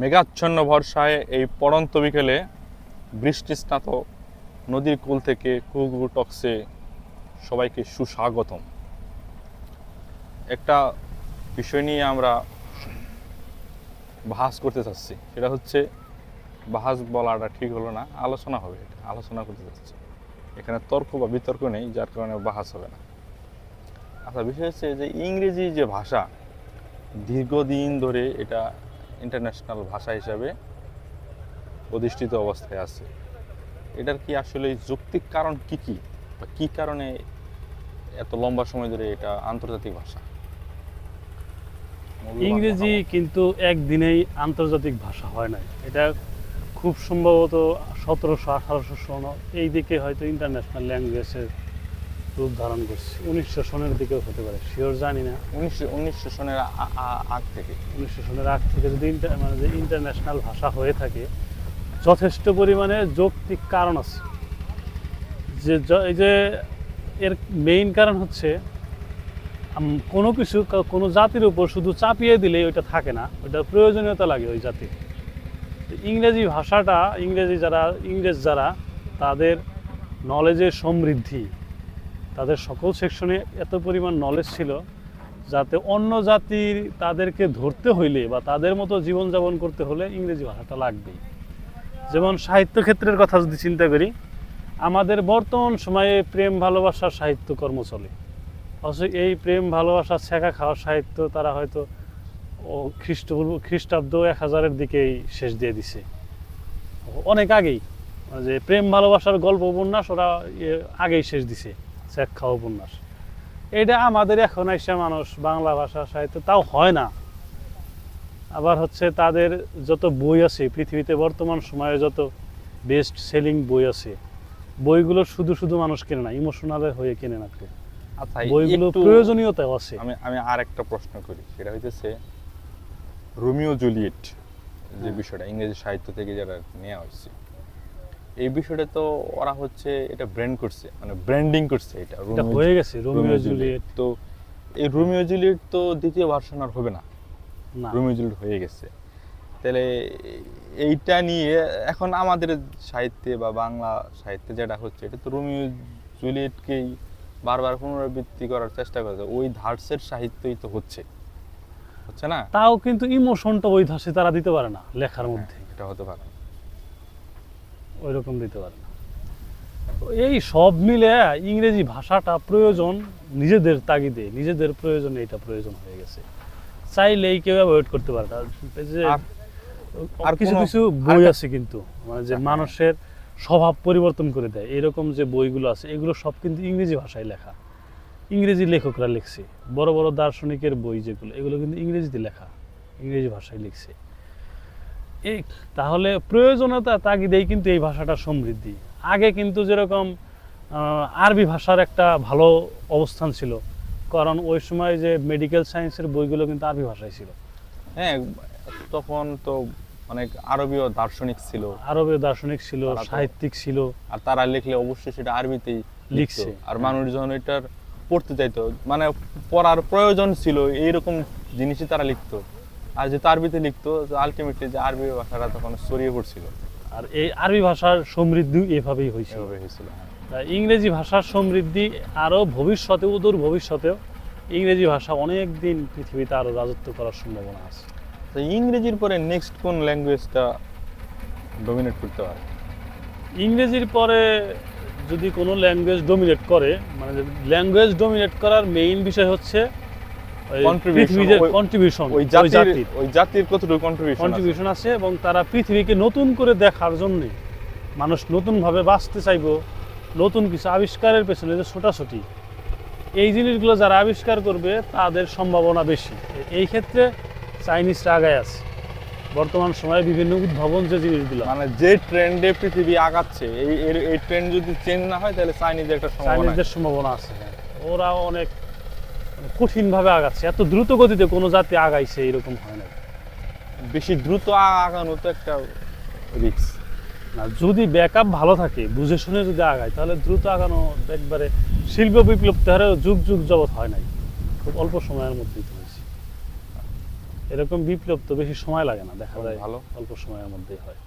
মেঘাচ্ছন্ন ভরসায় এই পড়ন্ত বিকেলে বৃষ্টি স্নাত নদীর কুল থেকে কুকু টক্সে সবাইকে সুস্বাগতম। একটা বিষয় নিয়ে আমরা বাহাস করতে চাচ্ছি, সেটা হচ্ছে বাহাস বলাটা ঠিক হলো না, আলোচনা হবে এটা, আলোচনা করতে চাচ্ছি। এখানে তর্ক বা বিতর্ক নেই, যার কারণে বাহাস হবে না। আচ্ছা বিষয় হচ্ছে যে ইংরেজি যে ভাষা, দীর্ঘদিন ধরে এটা ইন্টারন্যাশনাল ভাষা হিসাবে প্রতিষ্ঠিত অবস্থায় আছে। এটার কি আসলে যৌক্তিক কারণ কি কি? বা কি কারণে এত লম্বা সময় ধরে এটা আন্তর্জাতিক ভাষা? ইংরেজি কিন্তু একদিনেই আন্তর্জাতিক ভাষা হয় নাই। এটা খুব সম্ভবত সতেরোশো আঠারোশো সন এই দিকে হয়তো ইন্টারন্যাশনাল ল্যাঙ্গুয়েজের রূপ ধারণ করছে। উনিশশো সনের দিকেও হতে পারে শিওর জানি না। উনিশশো উনিশশো সনের আগ থেকে। উনিশশো সনের আগ থেকে যদি ইন্টার মানে যে ইন্টারন্যাশনাল ভাষা হয়ে থাকে যথেষ্ট পরিমাণে যৌক্তিক কারণ আছে। যে এই যে এর মেইন কারণ হচ্ছে কোনো কিছু কোনো জাতির উপর শুধু চাপিয়ে দিলেই ওইটা থাকে না। ওইটা প্রয়োজনীয়তা লাগে ওই জাতির। তো ইংরেজি ভাষাটা ইংরেজি যারা ইংরেজ যারা তাদের নলেজের সমৃদ্ধি। তাদের সকল সেকশনে এত পরিমাণ নলেজ ছিল যাতে অন্য জাতির তাদেরকে ধরতে হইলে বা তাদের মতো জীবনযাপন করতে হলে ইংরেজি ভাষাটা লাগবেই। যেমন সাহিত্য ক্ষেত্রের কথা যদি চিন্তা করি, আমাদের বর্তমান সময়ে প্রেম ভালোবাসার সাহিত্য কর্ম চলে। অথচ এই প্রেম ভালোবাসার ছেঁকা খাওয়ার সাহিত্য তারা হয়তো, ও খ্রিস্টপূর্ব খ্রিস্টাব্দ এক হাজারের দিকেই শেষ দিয়ে দিছে। অনেক আগেই, যে প্রেম ভালোবাসার গল্প উপন্যাস ওরা আগেই শেষ দিছে। খাওয়া উপন্যাস এটা আমাদের এখন এসে মানুষ বাংলা ভাষা সাহিত্য তাও হয় না আবার হচ্ছে তাদের যত বই আছে পৃথিবীতে বর্তমান সময়ে যত বেস্ট সেলিং বই আছে বইগুলো শুধু শুধু মানুষ কেনে না ইমোশনাল হয়ে কেনে না কেউ। আচ্ছা বইগুলো প্রয়োজনীয়তাও আছে আমি আমি আর একটা প্রশ্ন করি সেটা হইতেছে রোমিও জুলিয়েট যে হ্যাঁ। বিষয়টা ইংরেজি সাহিত্য থেকে যারা নেওয়া হয়েছে এই বিষয়টা তো ওরা হচ্ছে এটা ব্র্যান্ড করছে মানে ব্র্যান্ডিং করছে এটা এটা হয়ে গেছে রোমিও জুলিয়েট। তো এই রোমিও জুলিয়েট তো দ্বিতীয় ভার্সন আর হবে না। না। রোমিও জুলিয়েট হয়ে গেছে। তাহলে এইটা নিয়ে এখন আমাদের সাহিত্যে বা বাংলা সাহিত্যে যেটা হচ্ছে এটা তো রোমিও জুলিয়েটকেই বারবার পুনরাবৃত্তি করার চেষ্টা করছে। ওই ধার্সের সাহিত্যই তো হচ্ছে। হচ্ছে না? তাও কিন্তু ইমোশনটা ওই ধাসে তারা দিতে পারে না লেখার মধ্যে। হ্যাঁ, এটা হতে পারে না। ওই রকম দিতে পারে না। এই সব মিলে ইংরেজি ভাষাটা প্রয়োজন নিজেদের তাগিদে নিজেদের প্রয়োজনে এটা প্রয়োজন হয়ে গেছে। চাইলেই কেউ অ্যাভয়েড করতে পারে না। আর- কিছু কিছু বই আছে কিন্তু মানে যে। মানুষের স্বভাব পরিবর্তন করে দেয় এরকম যে বইগুলো আছে এগুলো সব কিন্তু ইংরেজি ভাষায় লেখা। ইংরেজি লেখকরা লিখছে। বড় বড় দার্শনিকের বই যেগুলো এগুলো কিন্তু ইংরেজিতে লেখা ইংরেজি ভাষায় লিখছে। এই তাহলে প্রয়োজনীয়তা তাগিদেই কিন্তু এই ভাষাটা সমৃদ্ধি। আগে কিন্তু যেরকম আরবি ভাষার একটা ভালো অবস্থান ছিল কারণ ওই সময় যে মেডিকেল সায়েন্সের বইগুলো কিন্তু আরবি ভাষায় ছিল। হ্যাঁ তখন তো অনেক আরবীয় দার্শনিক ছিল। আরবে দার্শনিক ছিল সাহিত্যিক ছিল। আর তারা লিখলে অবশ্যই সেটা আরবিতেই লিখছে লিখছে। আর মানুষজন এটার পড়তে চাইতো মানে পড়ার প্রয়োজন ছিল এইরকম জিনিসই তারা লিখতো। আর যেহেতু আরবিতে লিখতো আলটিমেটলি যে আরবি ভাষাটা তখন ছড়িয়ে পড়ছিল। আর এই আরবি ভাষার সমৃদ্ধি এভাবেই হয়েছিল হ্যাঁ। ইংরেজি ভাষার সমৃদ্ধি আরও ভবিষ্যতে উদূর ভবিষ্যতেও ইংরেজি ভাষা অনেক দিন পৃথিবীতে আরও রাজত্ব করার সম্ভাবনা আছে। তো ইংরেজির পরে নেক্সট কোন ল্যাঙ্গুয়েজটা ডমিনেট করতে পারে ইংরেজির পরে যদি কোনো ল্যাঙ্গুয়েজ ডোমিনেট করে মানে ল্যাঙ্গুয়েজ ডোমিনেট করার মেইন বিষয় হচ্ছে ওই Contribution, পৃথিবীতে ওই- কন্ট্রিবিউশন ওই জাতির ওই জাতির কতটুকু কন্ট্রিবিউশন কন্ট্রিবিউশন আছে এবং তারা পৃথিবীকে নতুন করে দেখার জন্যে মানুষ নতুনভাবে বাঁচতে চাইব নতুন কিছু আবিষ্কারের পেছনে যে ছোটাছুটি। এই জিনিসগুলো যারা আবিষ্কার করবে তাদের সম্ভাবনা বেশি। এই ক্ষেত্রে চাইনিজরা আগায় আছে। বর্তমান সময়ে বিভিন্ন উদ্ভাবন যে জিনিসগুলো। মানে যে ট্রেন্ডে পৃথিবী আগাচ্ছে এই এই ট্রেন্ড যদি চেঞ্জ না হয় তাহলে চাইনিজের একটা সম্ভাবনা চাইনিজদের সম্ভাবনা আছে হ্যাঁ। ওরা অনেক কঠিনভাবে আগাচ্ছে। এত দ্রুত গতিতে কোনো জাতি আগাইছে এরকম হয় না বেশি দ্রুত আগানো তো একটা রিক্স না যদি ব্যাকআপ ভালো থাকে বুঝে শুনে যদি আগায় তাহলে দ্রুত আগানো একবারে শিল্প বিপ্লব তো যুগ যুগ জগৎ হয় নাই। খুব অল্প সময়ের মধ্যেই তো হয়েছে। এরকম বিপ্লব তো বেশি সময় লাগে না দেখা যায় ভালো। অল্প সময়ের মধ্যেই হয়।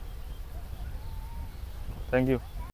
Thank you